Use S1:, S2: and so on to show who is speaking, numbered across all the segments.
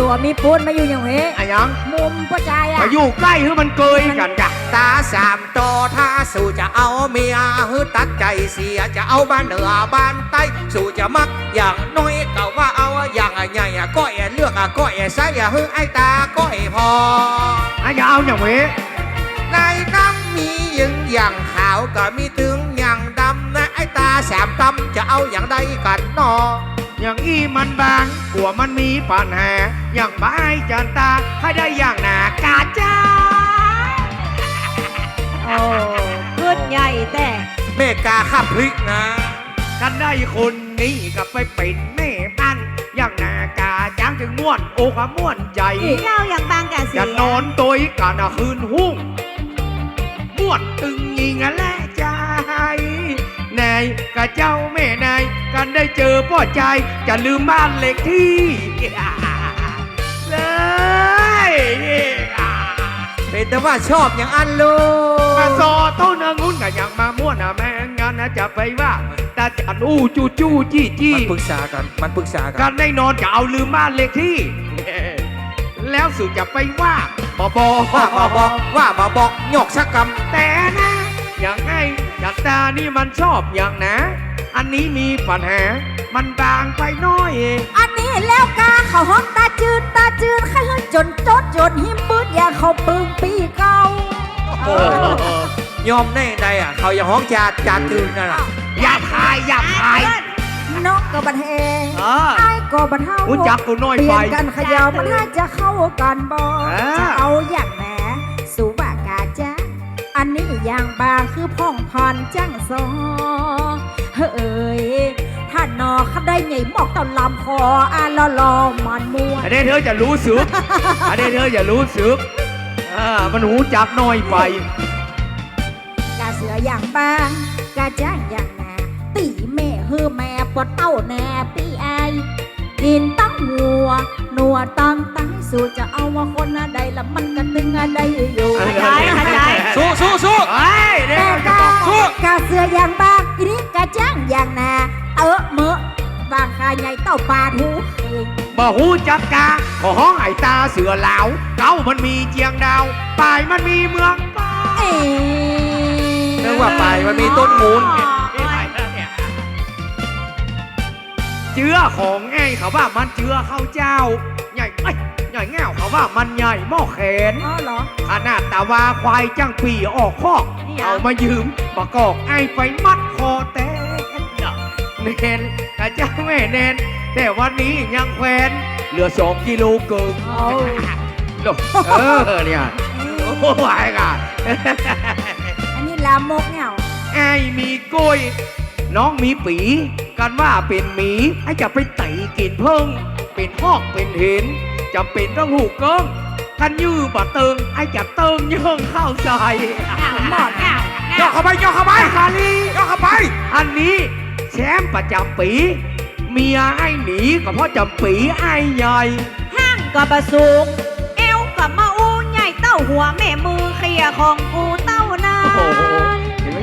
S1: ตัวมีปูนมาอยู่อย่างเฮ้
S2: อะหยัง
S1: มุมประจายอะ
S2: มาอยู่ใกล้คือมันเกยกันจ้ะ
S3: ตาสามโตถ้าสู่จะเอาเมียฮึตัดใจเสียจะเอาบ้านเหนือบ้านใต้สู่จะมักอย่างน้อยก็ว่าเอาอย่างใหญ่อะก็แอเลือกอะก็แอใส่อะฮึไอ้ตาก็แอพอ
S2: อะยาวอย่างเว้ย
S3: ในน้ำมียิงอย่างขาวก็มีถึงอย่างดำนะไอ้ตาสามตำจะเอาอย่างใดกันนอ
S2: อย่างอีมันบางกลัวมันมีปัญหา อย่างไม้จันตาให้ได้อย่างหนากาจ้า
S1: โอ้ขึ้นใหญ่แต่
S3: เมกาข้าพริกนะ
S2: กันได้คนนี้ก็ไปเป็นแม่ปั้นอย่างหนากาจ้างถึงม่วนโอ้ขม่วนใจ
S1: เล่าอย่างบางกะเสี
S2: จะนอนตัวอีกกันอะคืนหุ้งม่วนตึงยิงอะแหละใจนายกับเจ้าแม่นาย กันได้เจอพ่อใจจะลืมบ้านเล็กที่เลย
S3: เป็นแต่ว่าชอบอย่างอันลูก
S2: มาซอเต้าเนืองุ้นกับอย่างมาม่วนอะแม่งานนะจะไปว่าตาจันอู้จู้จู้จี้จี้
S3: มันปรึกษากันมันปรึกษากั
S2: กันนได้นอนจะเอาลืมบ้านเล็กที่ แล้วสุดจะไปว่าบอบอ
S3: ว่ามาบอกว่ามาบอกหยอกชักกรรม
S2: แต่นะอย่างไง จัดตานี่มันชอบอย่างนะ อันนี้มีปัญหา มันบางไปหน้อยเอง
S1: อันนี้แล้วกาเขาห้องตาจืนตาจืนให้จนจดจนหิมปืดอย่างเขาปึงปีเก่าเออย
S3: อมแน่ใดอะ เขาอย่างห้องจาจาตื่นนั่นแหละ
S2: อย่าพายอย่าพาย
S1: น้องก็บันเฮง
S2: เออ
S1: ไอ้ก็บันเฮา
S2: รู้จักกูน้อย
S1: เปลี่
S2: ไป
S1: ยนกันเขยาวมันน่าจะเข้ากันบ่
S2: เออ
S1: จะเอาอย่างแหนสูบากาจ้า อันนี้อย่างบางคือพ่องพรจังซอเฮ้ยถ้านอเขาได้ใหญ่หมอกตอนลำคออะลอลอมันม่วน
S2: อันนี้เธอจะรู้สึก อันนี้เธอจะรู้สึกอ่ามันหูจักน้อยไป
S1: กาเสืออย่างบางกาจ้างอย่างแหนตีแม่เฮือแม่ปวดเต้าแหน่ปีไอายกินตั้งหัวหนัวตั้งตั้งสู่จะเอาว่าคนอะไรละมันกันตึงอะไรอยู่
S2: เออ
S1: เข้าใจเข้าใจ
S3: สู้สู้สู้
S2: เฮ้เดี๋ย
S1: แต่
S2: วจะ
S1: กา
S2: บอก
S3: สู้
S1: กาเสืออย่างบางอีนี้กาจ้างอย่างแนาเออเมอะบางคาใหญ่เต้าปลาทูเอง
S2: บ่หูจักกาขอห้องไอ้ตาเสือเหลาเก้ามันมีเจียงดาวปลายมันมีเมืองป้า
S1: เอ๋
S3: นึกว่าไปมันมีต้นมูล
S2: เจือของไงเขาว่ามันเจือข้าวเจ้า ใหญ่ไอ้ยใหญ่แง่วเขาว่ามันใหญ่หม้อแขน
S1: อ๋อเหรอ
S2: ขนาดตาวาควายจ้างปีออกคอก
S1: นี่เหรอ
S2: เอามายืมประกอบไอ้ไปมัดคอแตนเนนกะเจ้าแม่เนน แต่วันนี้ยังแควนเหลือสองกิโลเกิน
S1: เอา
S2: โลเออเนี่ยโอ้ยกะ
S1: อันนี้ลามกเนี่ย
S2: ไอ้มีกล้วยน้องมีปีกันว่าเป็นหมีไอ้จะไปไต่กินเพิ่ง เป็นหอกเป็นเห็น จำเป็นต้องหูกเกิ้งกันยื้อบ่เติงไอ้จะเติงเยิ่งเข้าใส่
S1: หมอดเนี่ย
S3: ย่อเข้าไปย่อเข้าไป
S2: คาลี
S3: ย่อเข้าไป
S2: อันนี้แชมป์ประจำปี เมียไอ้หนีก็เพราะจำปีไอ้ใหญ่
S4: ห้างก็บะสูง เอวกับมาอูใหญ่เต้าหัวแม่มือเคลียร์ของกูเต้านา
S2: โอ้โหเห็นไหม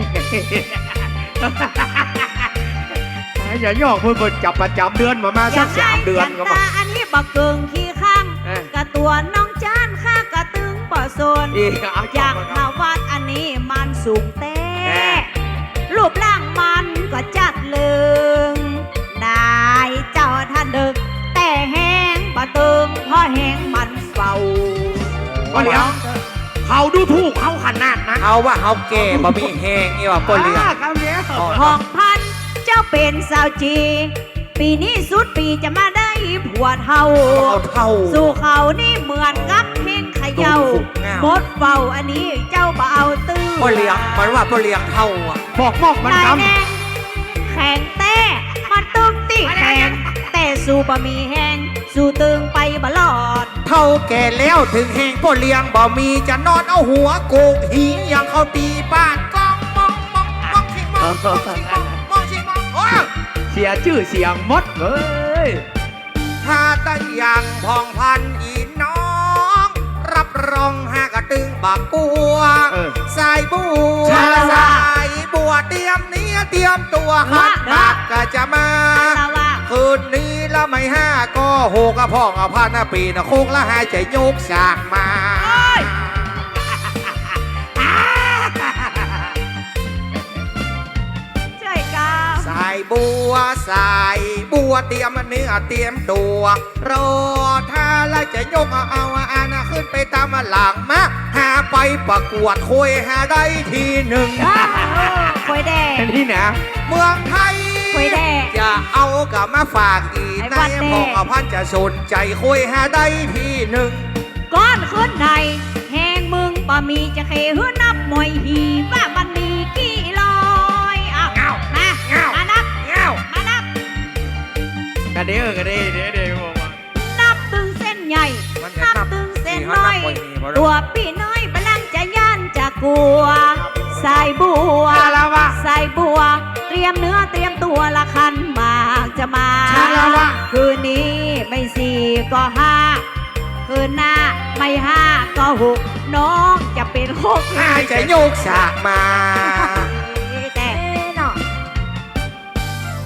S2: อย่าย่อกเพื่อนจับประจำเดือนมามาสักสามเดือนก็
S4: ก็
S2: บอก
S4: ตาอันนี้บักเกิงขี้ข้าง
S2: เออ
S4: กะตัวน้องจานข้ากะตึงป่อโซน
S2: อีกเอา
S4: อยาก
S2: มา
S4: มาวัดอันนี้มันสูงเต้
S2: แน่
S4: รูปร่างมันก็จัดเลึงได้เจ้าท่านดึกแต่แห้งบะตึงเพราะแห้งมันเฝ้า
S2: ก็เดี๋ยวเขาดูถูกเขาขนาดนั้น
S3: เอาว่าเขาเก่บ่มีแหงนี่ว่าป้นเลี้ยง
S2: อ่าเขาเนี้ย
S3: อ๋อ
S4: ห้องพัน เจ้าเป็นสาวจี ปีนี้สุดปีจะมาได้ผัวเท่า
S3: เอาเท่า
S4: สู่เขานี่เหมือนกับเพลงเขย่า
S3: ดูถูกง่าย
S4: มดเฝ้าอันนี้เจ้าบ่เอาตื้อ
S3: ป้นเลี้ยงมันว่าป้นเลี้ยงเท่าอะ
S2: บอกมอกมัน
S4: นาย
S2: ค
S4: แดงแข่งเต้มันตึงตีแข่งแต่สู่บะมีแห้งสู่ตึงไปบลอด
S3: เท่าแก่แล้วถึงแหงป้นเลี้ยงบ่มีจะนอนเอาหัวโกกหีอย่างเขาตีบ้านกองมองมองมองชิมองมองชิม
S2: สียชื่อเสียงหมดเลย
S3: ถ้าตะยังพองพันอีน้อง รับรองหากระตึงบักกัว
S2: เออ
S3: สายบัว
S2: ใช่แล้ว
S3: สายบัวเตรียมเนี้ยเตรียมตัวฮัดบักก็จะมา
S4: ละว่า
S3: คืนนี้ละไม่ห้าก็หกอะพ่องอะพันอะปีนะโคกละหายใจโยกสากมา บัวสายบัวเตรียมเนื้อเตรียมตัวรอถ้าละจะยกเอาเอาอานะขึ้นไปตามหลังมาหาไปประกวดคุยหาได้ทีหนึ่ง
S4: ควยแดง
S2: เป็นที่ไหน
S3: เมืองไทย
S4: คุยแดง
S3: จะเอากลับมาฝากอีก
S4: ไอ้
S3: ใน
S4: วัดแน่
S3: พ่อพันจะสนใจคุยหาได้ทีหนึ่ง
S4: ก้อนขึ้นในแหงมึงบ่มีจะเคหือนับมวยหีว่ามันมี
S3: เด้
S2: อกระเด้เด้เด้บอกว่า
S4: นับตึงเส้นใหญ่
S3: มัน
S4: นับ
S3: นับ
S4: ตึงเส้น
S3: สี่
S4: น้อย
S3: ห้านับไว้นี่พอแล้ว
S4: ตัวพี่น้อยบลังจะย่านจะกลัวสายบัว
S2: ชาละวะ
S4: สายบัว เตรียมเนื้อเตรียมตัวละคันหมากจะมา
S2: ชาละวะ
S4: คืนนี้ไม่สี่ก็ห้า คืนหน้าไม่ห้าก็หกน้องจะเป็นหก
S3: หายใจโยกสากมา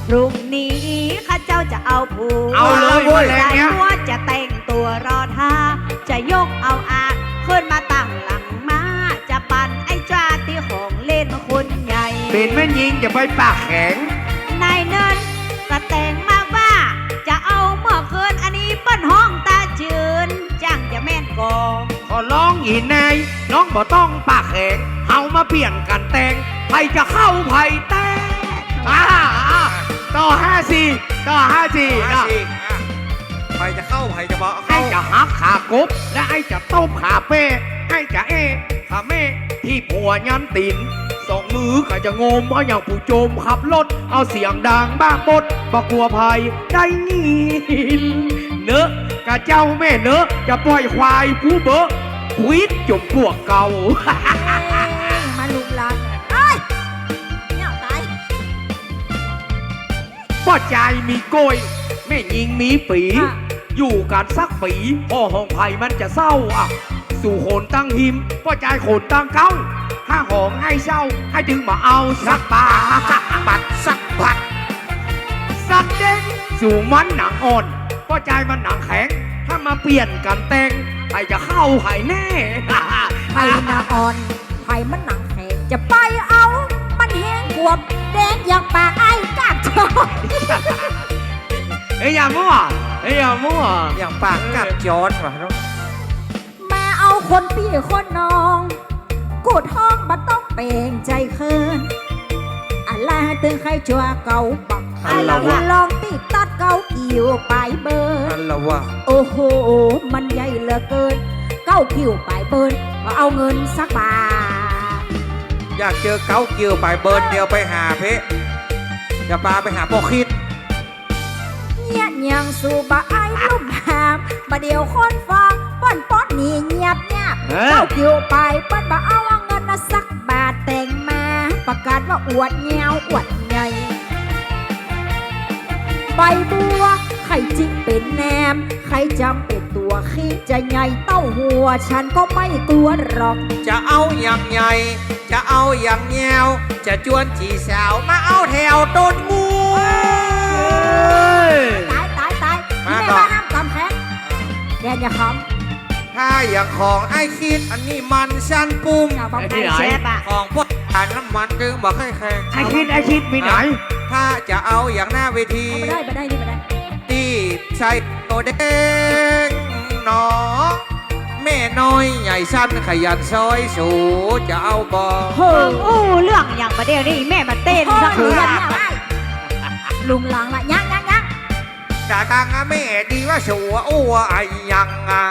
S4: พรุ่งนี้ข้าเจ้าจะเอาผัว
S2: เอาเลย
S3: เว้ย
S2: แรงเนี้ย
S4: สายบัวจะแต่งตัวรอท่า จะยกเอาอาขึ้นมาตั้งหลังมา จะปั่นไอ้จ้าที่ของเล่นคนใหญ่
S2: เป็นแม่ยิงจะไปปากแข็ง
S4: นายเนินก็แต่งมาว่า จะเอาเมื่อคืนอันนี้เปิ้นห้องตาจืนจังจะแม่นกอง
S2: ขอร้องอีนายน้องบ่ต้องปากแข็งเฮามาเปลี่ยนกันแต่งไผจะเข้าไผแต่งอ่าอ่าต่อห้า สี่ต่อห้าสี่
S3: มา
S2: นะ
S3: สิอะใครจะเข้าใครจะบอก
S2: ไอ้
S3: เข้า
S2: จะหักขากบ และไอ้จะต้มขาเป้ไอ้จะเอขาเม่ที่ผัวยันตินสองมือก็จะงมเอาอย่างผู้โจมขับรถ เอาเสียงดังบ้างบดบอกกลัวภัยได้ยินเนอะกะเจ้าแม่เนอะจะปล่อยควายผู้เบอะควิดจมพวกเก่า
S1: เอ๊ะมา
S2: พ่อใจายมีโกยแม่ยิงมีปี
S1: อะ
S2: อยู่กันสักปีพ่อห้องไผ่มันจะเศร้าอะ สู่โขนตั้งหิมพ่อใจายโขนตั้งเก้าถ้าของให้เศร้าให้ถึงมาเอาสักบาท
S3: ปัดสักพัด
S2: สักเด้งสู่มันหนังอ่อนพ่อใจายมันหนังแข็ง ถ้ามาเปลี่ยนกันแต่งใครจะเข้าไผ่แน่
S1: ไผ่หนาอ่อนไผ่มันหนังแข็งจะไปเอา มันแห้งบวบแดงอย่างปากไอ้กา กชอบ
S2: เฮ้ยอย่ามั่วเฮ้ยอย่ามั่ว
S3: อย่างปากกับจอนว่ะเนาะ
S1: แม่เอาคนพี่คนน้อง กูท้องบัต้องเปลงใจเคินอะไรตึงใครชัวเก่าปักอะไรลองติดตัดเก่ากิ่วไปเบิร์
S3: นั่
S1: น
S3: นละว่า
S1: โอ้โห มันใหญ่เหลือเกิน เก้ากิ่วไปเบิร์นมาเอาเงินสักบาท
S3: อยากเจอเก้าเกี่ยวไปเบิร์นเดียวไปหาเพะจะปาไปหาพ่อคิด
S1: เงียบยังสู่บาไอ้ลุ่มหามมาเดียวคนฟังป้อนป้อนนี่เงียบเงียบ
S2: เอ้ย
S1: เก้ากิ่วไปเปิ้นมาเอาเงินนะสักบาทแต่งมา ประกาศว่าอวดเงวอวดใหญ่ ใบบัว ไข่จริงเป็นแนมใครจำเป็นตัวคิดจะใหญ่เต้าหัว ฉันก็ไม่กลัวหรอก
S3: จะเอาอย่างใหญ่ จะเอาอย่างแงว จะจวนจีสาวมาเอาแถวต้นงู
S1: ตายตายตาย
S3: มา
S1: แม่
S3: ต่อ
S1: ว่าห้ามกำแพงแกอย่าข
S3: ถ้าอย่างของไอ้คิดอันนี้มันชันปุ่มำ
S1: อย่าบอก
S2: ไอ้
S1: ใคร
S2: ที่ไหน
S4: แซ่บอะ
S3: ของพวกทานน้ำมันจึงบอกให้แข่ง
S2: ไอคิดไอคิดมีไหน
S3: ถ้าจะเอาอย่างหน้าเวที
S1: เอาไปได้ไปได้นี่ไปได้
S3: ตีใส่โตแดงหนอแม่น้อยใหญ่สั้นขยันซอยสูจะเอาบอ
S4: เฮิงอู้เรื่องอย่างประเดี๋ยวนี้แม่มาเต้น
S1: พ่อ
S4: สัก
S1: หนู
S4: คืน
S1: อย่าเนี่ยไอ้ลุงหลังละยังยังยัง
S3: จากทางอะแม่ดีว่าสัวอ้วไอยังอะ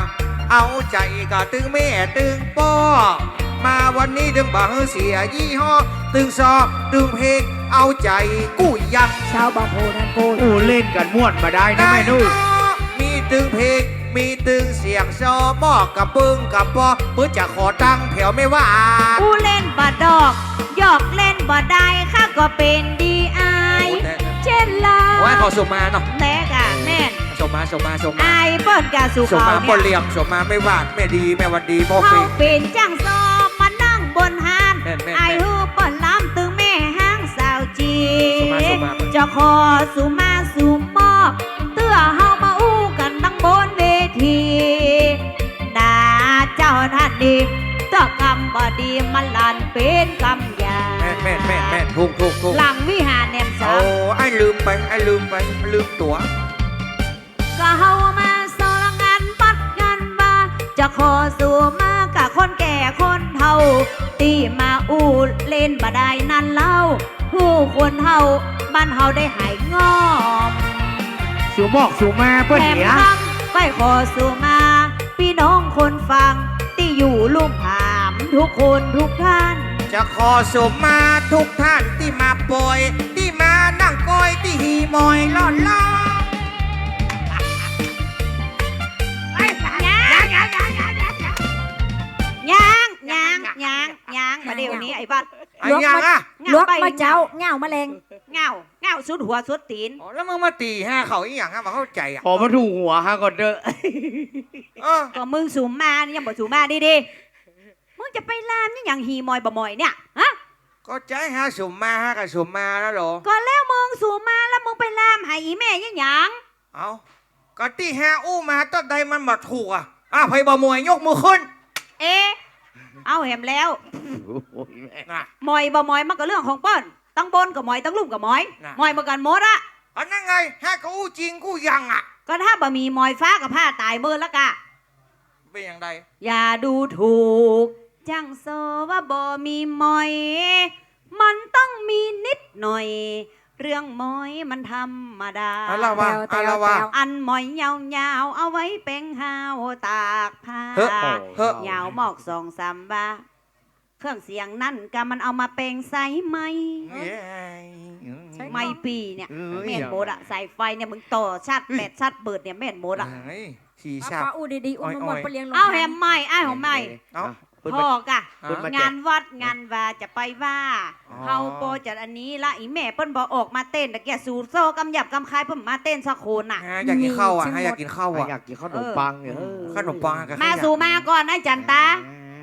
S3: เอาใจก็ตึงแม่ตึงป้อมาวันนี้ถึงบังเสียยี่ห้อ ตึงซอตึงเพลงเอาใจกู้ยัง
S1: ชาวบางโพนั่นโกน
S2: โอ้เล่นกันม่วนมาได้นะแม่นุ่ย
S3: เนาะมีตึงเพลงมีตึงเสียงซอหม้อกับปึ้งกับปอเพื่อจะขอตังค์แถวไม่ว่า
S4: อู้เล่นบาดอกหยอกเล่นบ่ได้ข้าก็เป็นดีไอายเช่นลา
S3: โอ้ยขอส่งมาเนาะ
S4: แม่กะแม่น
S3: ส่งมาส่งมาส่งมา
S4: ไอายเปิ้นกะสู่
S3: ส่ง
S4: เขา
S3: มาปน
S4: เนี่ย
S3: เลียงส่งมาไม่ว่าแม่ดีแม่วันดีพ่อ
S4: เขา
S3: ฟี
S4: เป็นจ้างซอ จะขอสู่มา
S3: สู่มอบเตื้
S4: อเฮามาอู้กันตั้งบนเวทีนาเจ้า
S3: ท่า
S4: นดีเจ้ากรรบอดีมันลันเป็นกำยา
S3: แม่แม่แม่แม่นถูกถูกถูก
S4: หลังวิหารแนมสา
S3: โอ้ไอ้ลืมไปไอ้ลืมไปลืมตัว
S4: ก็เฮามาสองงานปัดงานมาจะขอสู่มากะคนแก่คนเฒ่าตีมาอู้เล่นบ่ได้นั่นล่า ผู้คนเฮาบ้านเฮาได้หายงอม
S2: สูหมอกสูมาเพื่อน
S4: แถม
S2: เนีย
S4: คำไปขอสู่มา พี่น้องคนฟังที่อยู่ลุ่มผาม ทุกคนทุกท่าน
S3: จะขอสมมาทุกท่านที่มาปล่อยที่มานั่งกอยที่หีมอยล่อนล่อ
S4: ยางยางยางยางมาเดี๋ยวนี้ไอ้บัด
S3: ไอ้ยังอะ
S1: ลวกมาเจ้าเง่าแมลง
S4: เงาเงาสุดหัวสุดตีน
S3: อ๋อแล้วมึงมาตีห้าเขาอีหยังอะมาเข้าใจอะ
S2: ขอมาถูกหัวฮะก่อนเด้อ
S3: เออ
S4: ก็มึงสูมมานี่ยังบอกสูมมาดีดีๆมึงจะไปลามนี่อย่างฮีมอยบ่มอยเนี่ยฮะ
S3: ก็ใจหาสมมาหากับสมมาแล้วเหรอ
S4: ก็แล้วมึงสูมมาแล้วมึงไปลามให้อีแม่ยังหยัง
S3: เอาก็ที่หาอู้มาต้นใดมันมาถูกอะอะไพ่บ่มวยยกมือขึ้น
S4: เอะ เอาแหมแล้ว
S3: น่ะ
S4: มอยบ่มอยมันก็เรื่องของเปิ้นตั้งบนกับมอยตั้งลุ่มกับมอย
S3: น่ะ
S4: มอยมากันหมดอะ
S3: อันนั้นไงหาก็อู้จริงกูยังอะ
S4: ก็ถ้าบ่มีมอยฟ้ากับผ้าตายมือแล้วกะ
S3: เป็นอย่างไร
S4: อย่าดูถูก จังโซว่าบ่มีมอย มันต้องมีนิดหน่อย เรื่องมอยมันธรรมดา
S3: อะไรวะ
S1: แตวแตว
S3: อะไรวะ
S1: แตว
S4: อันหมอยยาวๆเอาไว้เป็นหาวตากผ้า
S3: เฮ้อเฮ้อ
S4: ยาวหมอกสองสามบาเครื่องเสียงนั่นก็มันเอามาเป็นไซไหมไม่ปีเนี่ย
S3: เอ้ย
S4: แม่นโมดอะใส่ไฟเนี่ยมึงต่อชัดแปดชัดเบิดเนี่ยแม่นโมดอะ
S3: เฮ้ยขี่
S1: เอา
S3: ชาบ
S1: ปลาอูดีๆอุ้มมาหมด
S3: อ้อยๆ
S1: ไปเลี้ยงลง
S4: เอา
S1: ทน
S4: แฮมใหม่ไอ้ายของใหม่
S3: เอา
S4: พ่อกะ
S3: เพิ่นมาแจก
S4: งานวัดงานว่าจะไปว่า
S3: อ๋อ
S4: เฮาโปรจัดอันนี้ละอีแม่เปิ้นบอกออกมาเต้นแต่แกสูโซกำหยับกำคายเพิ่นมาเต้นสักโคนน่ะ
S3: ฮะอยากกินข้าวอะฮะอยากกินข้าวอะ
S2: อยากกินข้าวขนมปังเนี่ยเออ
S3: ขนมปังกับ
S4: มา
S3: ข้ว
S4: สู่มาก่อนนะจันตา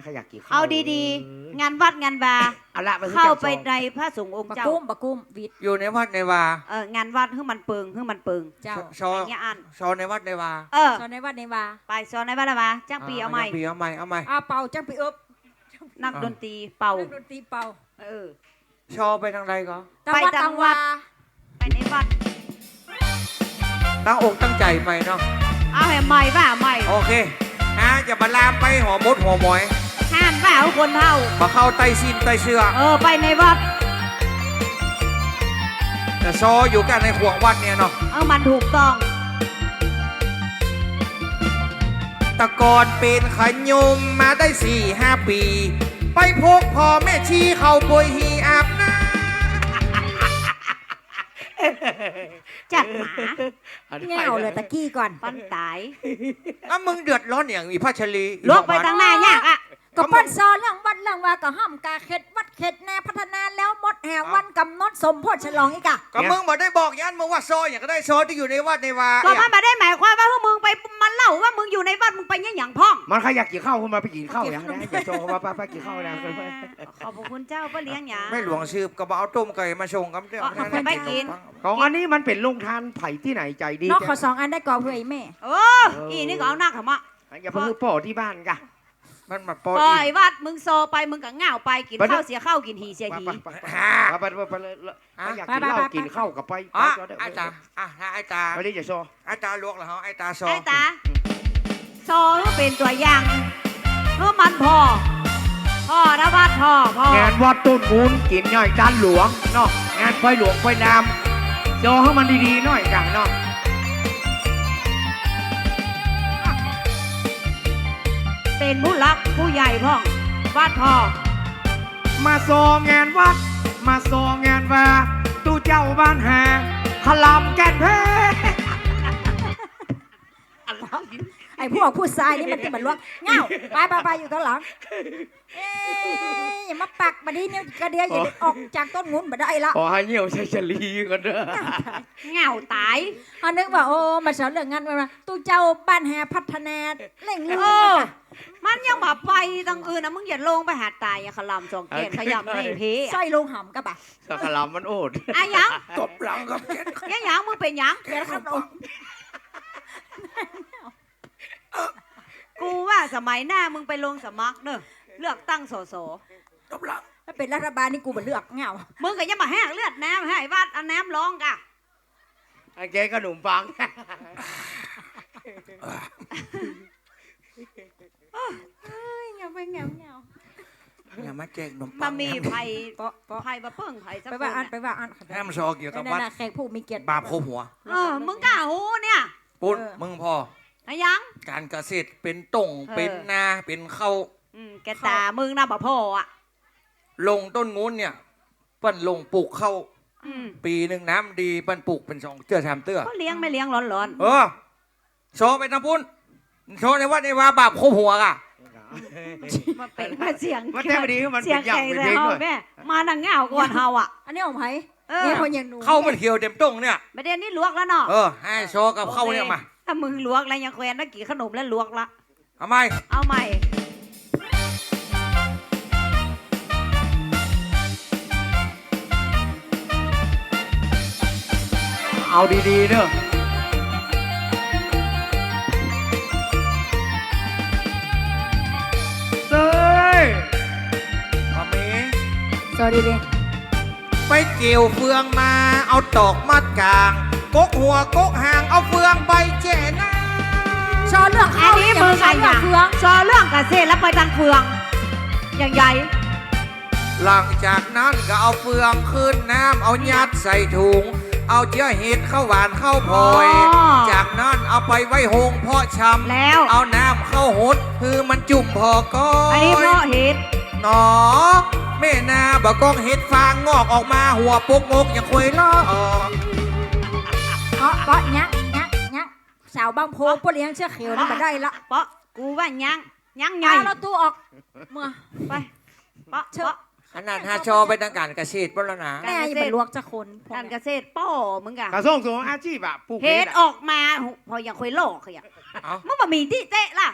S2: เขาอยากกินข้าว
S4: เอาดีๆ งานวัดงานว่า
S2: เอาละมันคือ
S4: เข้า
S2: จับ
S4: ไป
S2: ซอง
S4: ในพระสงฆ์องค์
S1: บัก
S4: เจ้า
S1: กุ้มบักกุ้มวิด
S3: อยู่ในวัดในวา
S4: เอองานวัดเฮือมันเปิงเฮือมันเปิง
S1: เจ้า
S3: ชอ
S4: อย่างเงี้ยอัน
S3: ชอในวัดในวา
S4: เออ
S1: ตอนในวัดในวา
S4: ไปซอนในวัดละวะจ้างปีเอาใหม่
S3: ปีเอาใหม่เอาใหม่
S1: เอาเป่าจังไปเอบ
S4: นักดนตรีเป่า
S1: นักดนตรีเป่า
S4: เออ
S3: ชอไปทางใดก็
S1: ตัง
S4: ไป
S1: วัด
S4: ตั
S1: ตั
S4: ง
S1: ง
S4: วั
S1: วา
S4: ด ไปในวัด
S3: ตั้งอกตั้งใจไปเนาะ
S4: เอาแหมใหม่ว่าใหม่
S3: โอเคฮะอย่ามาลามไปหัวมดหัวหมอย
S4: ห้ามว่าเอาคนเท่า
S3: มาเข้าไตซินไตเสื้อ
S4: เออไปในวัด
S3: แต่ซออยู่กันในห่วงวัดเนี่ยเนาะ
S4: เออมันถูกต้อง
S3: แตะกอนเป็นขยมมาได้สี่ห้าปี ไปพกพ่อแม่ชีเข้าปวยฮีอาบน้
S4: จัดหมา
S1: เง่าเลยตะกี้ก่อน
S4: ปั้นตายำ
S3: แล้วมึงเดือดร้อนอย่างอีพัชรี
S4: ลวกไปทางหน้ายากอะ
S1: ก็ปั้นซอเรื่องวัดเรื่องว่าก็ห้ามกาเข็ดวัดเข็ดแน่พัฒนาแล้วหมดแห่วันกำหนดสมโพธิฉลองอีกอะ
S3: ก็มึงบอกได้บอกยันมึงว่าซออย่างก็ได้ซอที่อยู่ในวัดในวา
S4: ก็
S3: เนี่ย
S4: มันมาได้หมายความว่าพวกมึงไปมันเล่าว่ามึงอยู่ในวัดมึงไปยังหยังพ่อง
S2: มันใครอยากกินข้าวคุณมาไปกินข้าวอย่างนี้อย่าโชว์เขาว่าป้าไปกินข้าวนะ
S4: ขอบพระคุณเจ้าป้าเลี้ยงหยา
S3: ไม่หลวงชื่อก็บอกเอาต้มไก่มาชงกันเดี๋ยว
S4: อ๋อเอาไปกิน
S2: ของอันนี้มันเป็นโรงทานไผ่ที่ไหนใจดี
S1: นอกขอสองอันได้ก่อเพื่อไอ้แม่
S4: โอ้อีนี่ก็เอานักเหรอมะ
S2: อย่าเพิ่งพ่อที่บ้านกะ
S3: มันมาป
S4: ป
S3: อ
S4: ล่อ
S3: อี
S4: ยวัดมึงโซไปมึงก็เหงาไปกินข้าวเสียข้าวกินหีเสีย
S2: ไป
S4: หี
S2: ไปไปไปไปไปเลยอยากกินเหล้ากินข้าวกับไป
S3: อ๋อไอ้ตาอะไอ้ตา
S2: ไม่ได้อย่าโชว์
S3: ไอ้ตาลวกเหรอฮะไอ้ตาซอ
S4: ไอ้ตาโซก็เป็นตัวอย่างเพื่อมันพอพ่อนะวัดพ่อพ่องา
S2: นวัดต้นมูลกินย่อยจานหลวงเนาะงานไฟหลวงไฟนามโชว์ให้มันดีๆหน่อยกันเนาะ
S4: เป็นผู้ลักผู้ใหญ่พ่องวัดพ่อ
S2: มาโซงานวัด มาโซงานว่าตู้เจ้าบ้านแห่ขลำแก่นเพ
S1: ไอ้พวกผู้ชายนี่มันที่มันลวกเง่าไปไปไปอยู่ข้างหลังเอ้ยอย่ามาปักมาดิเนี่ยกระเดียวอย่าได้ออกจากต้นงุ้นมาได้ละ
S2: ขอให้เหี่ยวใช้ชลีกันเด้อ
S4: เหงาตาย
S1: เขานึกว่าโอ้มาสอนเรื่องงานมาตู้เจ้าบ้านแห่พัฒนาเร่งเรื่อง
S4: เออมันยังมาไปตังอื่นนะมึงอย่าลงไปหาตายอย่าขลำจองเกตขยำในเพ
S1: สร้อยลงหำกับบ่ะ
S2: สักขลำมันโอด
S4: อะหยัง
S3: ตบหลังกับแกน
S4: ยังหยังมึงเป็นหยัง
S1: เดี๋ยวนะครับลง
S4: กูว่าสมัยหน้ามึงไปลงสมัครเนอะเลือกตั้งสส
S3: จบละ
S1: ถ้าเป็นรัฐบาลนี่กูบ่เลือกเหงา
S4: มึงก็อยังมาแห้งเลือดน้ำให้วาดเอาน้ำร้องกะ
S2: ไอ้แกขนมปัง
S1: เฮ้ยเหงาไปเหงาเหงา
S3: อย่ามาแจกขนมปั
S4: มางมีไผ่
S1: เปาะเปาะ
S4: ไผ่บะเพิ่งไผ่สัก
S1: ไป
S4: ค
S1: ว่าอัน
S4: น
S1: ไปว่าอัน
S3: ห้ามซอเกี่ยวกับ
S1: นั่
S3: วัด
S1: นน่ะแขกผู้มีเกียรติ
S3: บาปโคหัว
S4: เออมึงกล้าหูเนี่ย
S3: ปุ้น
S1: เออ
S3: มึงพอ
S4: อะยัง
S3: การเกษตรเป็นต่ง
S4: เออ
S3: เป็นนาเป็นข้าว
S4: อืมแกตามึงนะบ่พ่ออะ
S3: ลงต้นงูนเนี่ยเปิ้นลงปลูกข้าว
S4: อืม
S3: ปีหนึ่งน้ำดีเปิ้นปลูกเป็นสองเตื้อสามเตื้อ
S4: ก็เลี้ยงไม่เลี้ยงร้อน
S3: เออโชว์ไปทางปุ้นโชว์ในวัดในว่าบาปโคหัวอะ
S4: ๆมาเป็นมาเสียง
S2: มันแต่พอดีมัน
S4: เสียง
S2: เป็นอย่าง
S4: แข็ง
S2: เป็น
S4: แต่
S2: เพลง
S4: เฮา
S2: ด้วย
S4: แม่มานังเงาก่อนเฮาอะ
S1: อันนี้ของไผ
S4: เออ
S1: เนี่ยคนอยังหนู
S3: เข้ามันเขียวเต็มต้งเนี่ย
S4: ประเด็นนี้ลวกแล้วเนาะ
S3: เออ ให้โชว์กับเข้าเนี่ยมา
S4: ถ้ามึงลวกแล้วยังแควนนักกี่ขนมแล้วลวกละ
S3: เอาไหม
S4: เอาใหม่
S2: เอาดีๆเนอะเต้ย
S3: เอามี
S1: สวัสดีดิ
S3: ไปเกี่ยวเฟืองมา เอาตอกมัดกลาง กกหัวกกหางเอาเฟืองไปแจ่หน้า
S1: ชอเลือก
S4: อันนี้มึง
S1: ชอ
S4: ไง
S1: เลือก
S4: อะ
S1: เฟือง
S4: ซอเรื่องกเกษตรแล้วไปทางเฟือง อย่างใหญ่
S3: หลังจากนั้นก็เอาเฟืองขึ้นน้ำเอายัดใส่ถุง เอาเจือเห็ดเข้าหวานเข้าพลอย
S4: อ๋อ
S3: จากนั้นเอาไปไว้หงเพาะชำ
S4: แล้ว
S3: เอาน้ำเข้าหดคือมันจุ่มพอก้อย
S4: อันนี้เพราะเห็ด
S3: หนอแม่นาบะกองเห็ดฟางงอกออกมาหัวปกงกอย่างควยล้อออก
S1: เปาะเปาะยักยักยักสาวบางโพปเลี้ยงเชือกเขียวนี่มาได้ละ
S4: เพราะกูว่ายังยังไง
S1: เอาเราตู้ออกเมื่อ
S4: ไปเพราะ
S1: เชิญ
S4: เพราะ
S3: ขนาดฮาชอไปทางการเกษตรบ้แล้วนะ
S1: แม่ยังเป็นลวกจะคนพว
S4: การ
S1: เนี้ย
S4: เกษตรป้อมึงกะ
S2: กระทรวงสุขอาชีพอะปลูก
S4: เห็ด
S2: อะ
S4: ออกมาพออย่างคอยโลกเขาอย่าง
S3: เอ้า
S4: มึงบ่มีที่เตะล่ะ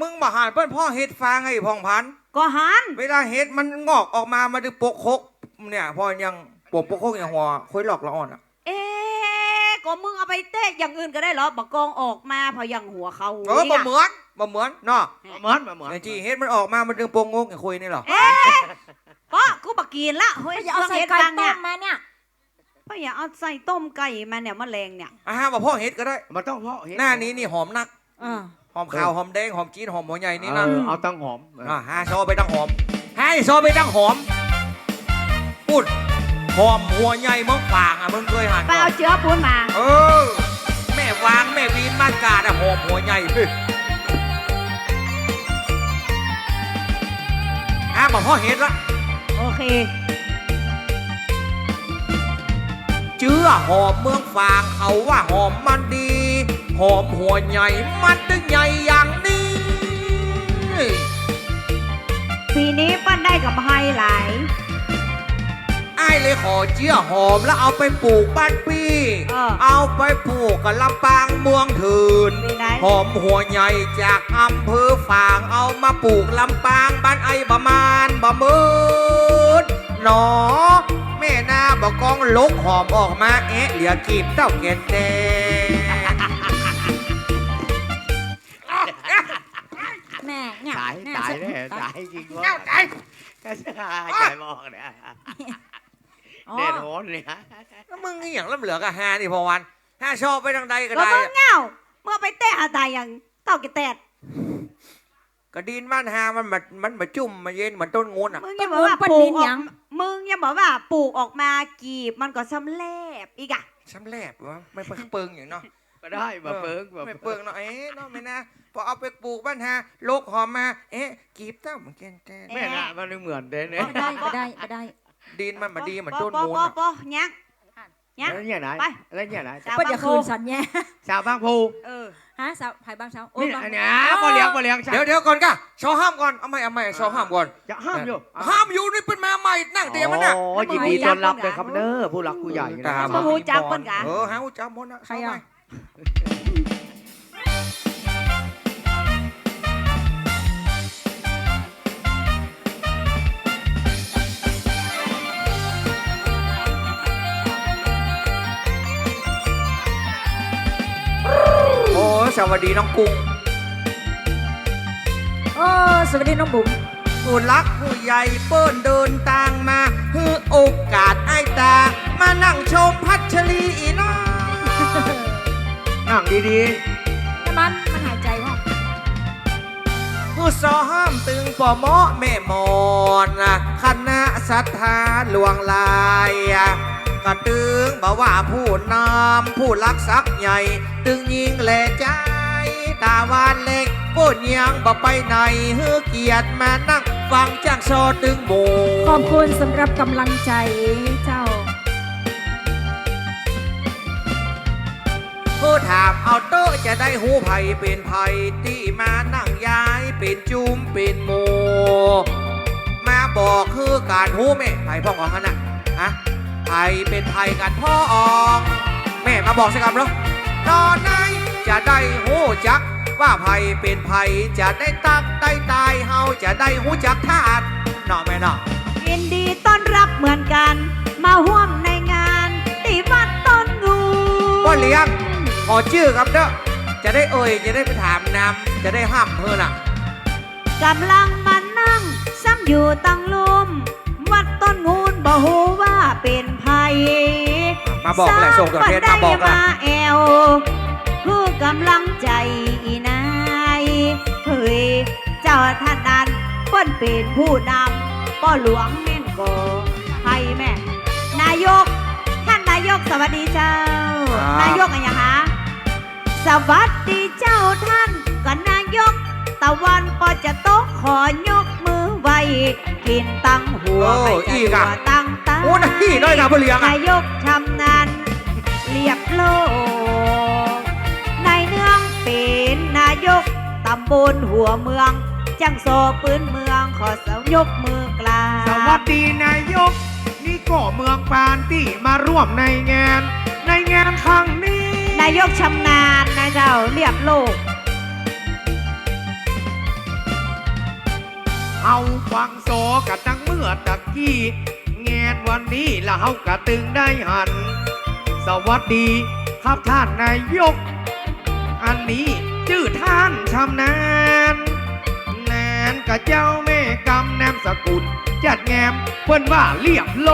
S3: มึงมาหานเปิ้นพ่อเห็ดฟางให้พองพันธุ์
S4: ก็หัน
S3: เวลาเห็ดมันงอกออกมามาดึงปกคกเนี่ยพอยังปกปกคกอย่างหัวควยหลอกละอ่อนอะ
S4: เอ๊ะ ก็มึงเอาไปเตะอย่างอื่นก็ได้เหรอบักกองออกมาพออย่างหัวเขา
S3: เออบ่เหมือนบ่เหมือนเนาะ
S2: เหมือนเหมือน
S3: ไอ้ที่เห็ดมันออกมามันดึงปกงกอย่างควยนี่เหรอ
S4: เอ๊ะเพราะกูบักกินละเฮ้ย
S1: อย่าเอาใส่
S4: เฮ็ด
S1: ไก่
S4: ฟัง
S1: ต้
S4: เนี่ย
S1: มมาเนี่ย
S4: เพราะอย่าเอาใส่ต้มไก่มาเนี่ยแมลงเนี่ย
S3: อ่าบ่พ่อเห็ดก็ได้
S2: มันต้องเพาะเห็ด
S3: หน้านี้นี่หอมนัก
S1: เออ
S3: หอมขาวหอมแดงหอมจีนหอมหัวใหญ่นี่
S2: เอ
S3: นะ
S2: อเอาตั้งหอมเออ
S3: อ่าฮาชอไปตั้งหอมให้ชอไปตั้งหอมปุด หอมหัวใหญ่มึงฝางอะมึงเคยหัน
S4: ไปเอาเชื้อปูนมา
S3: เออ แม่วางแม่วีนบ้านกาดอะหอมหัวใหญ่เฮ้ยห้ามบอกพ่อเห็ดละ
S4: โอเค
S3: เจื้อหอมเมืองฝางเขาว่าหอมมันดี หอมหัวใหญ่มันถึงใหญ่อย่างนี้
S4: ปีนี้ปั้นได้กับไฮหลาย
S3: ไอ้ายเลยขอเจื้อหอมแล้วเอาไปปลูกบ้านปี
S4: เออ
S3: เอาไปปลูกกับลำปางเมืองถืน
S4: เป็นไง
S3: หอมหัวใหญ่จากอำเภอฝางเอามาปลูกลำปางบ้านไอ้บะมานบะมืดหนอ แม่นาบะกองลกหอมออกมาเอ๊ะเหลือกีบเต้าเกนเต
S1: แม่เหงา
S2: ตาย
S1: แม่
S2: ตาย
S1: เชื่อ
S2: แน่
S1: ตา
S2: ตายยจริงวะ
S3: เอ้าตาย
S2: ก็ใช่ใจบอกเนี่ย
S1: อ๋อ
S2: เด่นโหนเนี่ย
S3: แล้วมึงนี่อย่างล่ำเหลือกับฮาดิพอวันถ้าชอบไปทางใดก็
S4: แล้ว
S3: ได้
S4: มึงเงาเมื่อไปเตะหาตายอย่างเต่ากิแตด
S3: ก็ดินบ้านฮามันมามันมาจุ่มมาเย็นเหมือนต้นงูนอะ
S4: มึงอย่าบอกว่าปลูกออก มึงอย่าบอกว่าปลูกออกมากีบมันก็สำแลบอีกอะ
S3: ช้ำแลบวะไม่เปิงเปิงอย่างเนาะ
S2: ก็ได้มาเปิงมา
S3: ไม่เปิงเนาะเอ๊ะเนาะไม่นะพอเอาไปปลูกบ้านฮาโลกหอมมาเอ๊ะกีบเต้าเหมือนกันแต่
S2: แม่น่ะมันเหมือนเด่นเนี่ย
S1: ไม่ได้ไม่ได้ไม่ได้
S3: ดินมันมาดีเหมือนต้น
S4: ปอ
S3: งูน
S4: ปอ
S3: อะ
S4: ปอยักยัก
S2: แล้วเนี่ยไหน
S4: ไป
S2: แล้วเนี่ยไหน
S4: สาว
S1: ก็
S4: บาง
S1: จะ
S4: โพ
S1: คืนสัญญา
S2: ชาวบางพู
S4: เออ
S1: ฮะสาวภายบางเช้าโอ้
S2: นี่
S1: บาง
S2: อันเนี้ยพอเลี้ยงพอเลี้ยงชาว
S3: เดี๋ยวเดี๋ยวก่อนก่ะชอห้ามก่อนเอาไม่เอาไม่ชอห้ามก่อน
S2: จะห้ามอยู่
S3: ห้ามอยู่นี่เป็นมาใหม่นั่งเตียงมันน่ะ
S2: โอ้ยินดีต้อนรับเลยครับเด้อผู้หลักผู้ใหญ่นะ
S3: ตาม
S4: บ่ฮู้จักเพิ่นกะ
S3: เออหาฮู้จักหมดนะ
S1: ใครอะ
S3: โอ้ สวัสดีน้องกุ้ง
S1: สวัสดีน้องบุ๋ม
S3: ผู้รักผู้ใหญ่เปิ้นเดินต่างมาฮือโอกาสไอ้ตา มานั่งชมพัชรีอีน้อง
S2: นั่งดี
S1: น้ำมันมันหายใจว่า
S3: ผู้สอห้ามตึงป่อหมอแม่มอนนะคณะศรัทธาหลวงลาย กระตึงบอกว่าผู้นำผู้รักสักใหญ่ ตึงยิงแหล่ใจ ตาวานเล็กป้นยังบ่ไปไหนฮือเกียรติมานั่งฟังจ้างโซอตึงหมู
S1: ขอบคุณสำหรับกำลังใจเจ้า
S3: ผู้ถามเอาโต๊ะจะได้หูไผ่เป็นไผ่ที่มานั่งย้ายเป็นจุ้มเป็นโมมาบอกคือการหูแม่ไผ่พ่องของขนาดฮะ ไผ่เป็นไผ่กันพ่อออง แม่มาบอกสิครับเนาะตอนไหนจะได้หูจัก ว่าไผ่เป็นไผ่จะได้ตักได้ตายเฮาจะได้หูจักทานเนาะแม่เนาะ
S4: ยินดีต้อนรับเหมือนกัน มาห่วมในงานตีวัดต้นงู
S3: ก็เลี้ยงขอชื่อครับเด้อจะได้เอ่ยจะได้ไปถามนำจะได้ห้ามเพื่อน่ะ
S4: กำลังมานั่งซ้ำอยู่ตั้งลุม วัดต้นงูนบ่ฮู้ว่าเป็นไผ
S3: มาบอกแหละส่งตัวเทศมาบอก
S4: มา
S3: ล่ะ
S4: แอวคือกำลังใจอีนายเฮ้ยเจ้าท่านนั้นเปิ้นเป็นผู้นำป้อหลวงแม่นก็ไผแม่นายก ท่านนายกสวัสดีเจ้า
S3: ครับ
S4: นายกอะไรอย่างฮะสวัสดีเจ้าท่านก็นายก ตะวันก็จะโต๊ะขอยกมือไหว กินตั้งหัว
S3: โอ้
S4: ไม่จะ
S3: อีก
S4: หั
S3: อะ
S4: วตั้งตา
S3: โอ้นะพี่น้อยครับพ่อเลี้ยงอะ
S4: นายกชำนาญเรียบโลกนายเนืองเป็นนายกตำบลหัวเมือง จังโซปืนเมืองขอเสายกมือกลา
S2: ๆสวัสดีนายก นี่ก็เมืองปานที่มาร่วมในงาน ในงานครั้งนี้
S4: นายกชำนาญนะเจ้าเรียบโลก
S2: เอาฟังโซกันตั้งเมื่อตะกี้งานวันนี้ละเฮากะตึงได้หัน สวัสดีครับท่านนายก อันนี้ชื่อท่านชำนาญแนนกับเจ้าแม่กำแนมสกุลจัดแงมเพิ่นว่าเรียบโล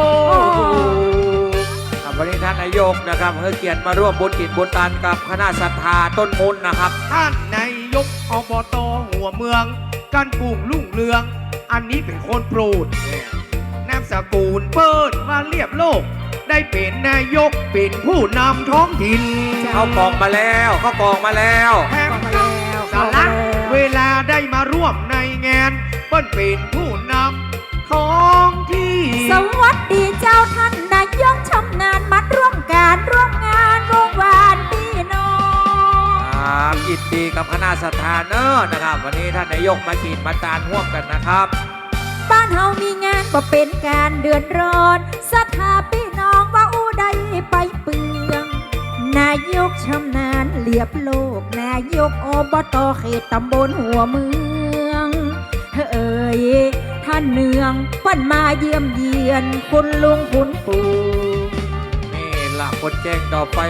S2: ก
S3: ครับวันนี้ท่านนายกนะครับเพื่อเกียรติมาร่วมบุญกิจบุญทานกับคณะศรัทธาต้นมุนนะครับ
S2: ท่านนายกอบตหัวเมือง กันกรุงลุ่งเรือง อันนี้เป็นคนโปรดนามสกุลเปิดว่าเรียบโลก ได้เป็นนายกเป็นผู้นำท้องถิ่น
S3: เข้ากองมาแล้วเข้ากองมาแล้ว
S2: แถม
S1: เข้ามาแล้ว
S2: สาระ
S1: เข้ามาแล้ว
S2: เวลาได้มาร่วมในงานเปิ้นเป็นผู้นำท้องที่
S1: สวัสดีเจ้าท่านนายกชำนาญมัดร่วมการร่วมงานวงวานพี่น้อง
S3: ครับ ยินดีกับคณะศรัทธาเนอร์นะครับ วันนี้ท่านนายกมากินมาตานร่วมกันนะครับ
S1: บ้านเฮามีงานบ่เป็นการเดือดร้อนศรัทธาพี่น้องว่าอู้ใดไปเปลือง นายกชำนาญเรียบโลก นายกอบตเขตตำบลหัวเมืองเอ่ยท่านเนืองเปั้นมาเยี่ยมเยียนคุณลุงคุณปู่
S3: นี่ล่ะคนแจ้งต่อไป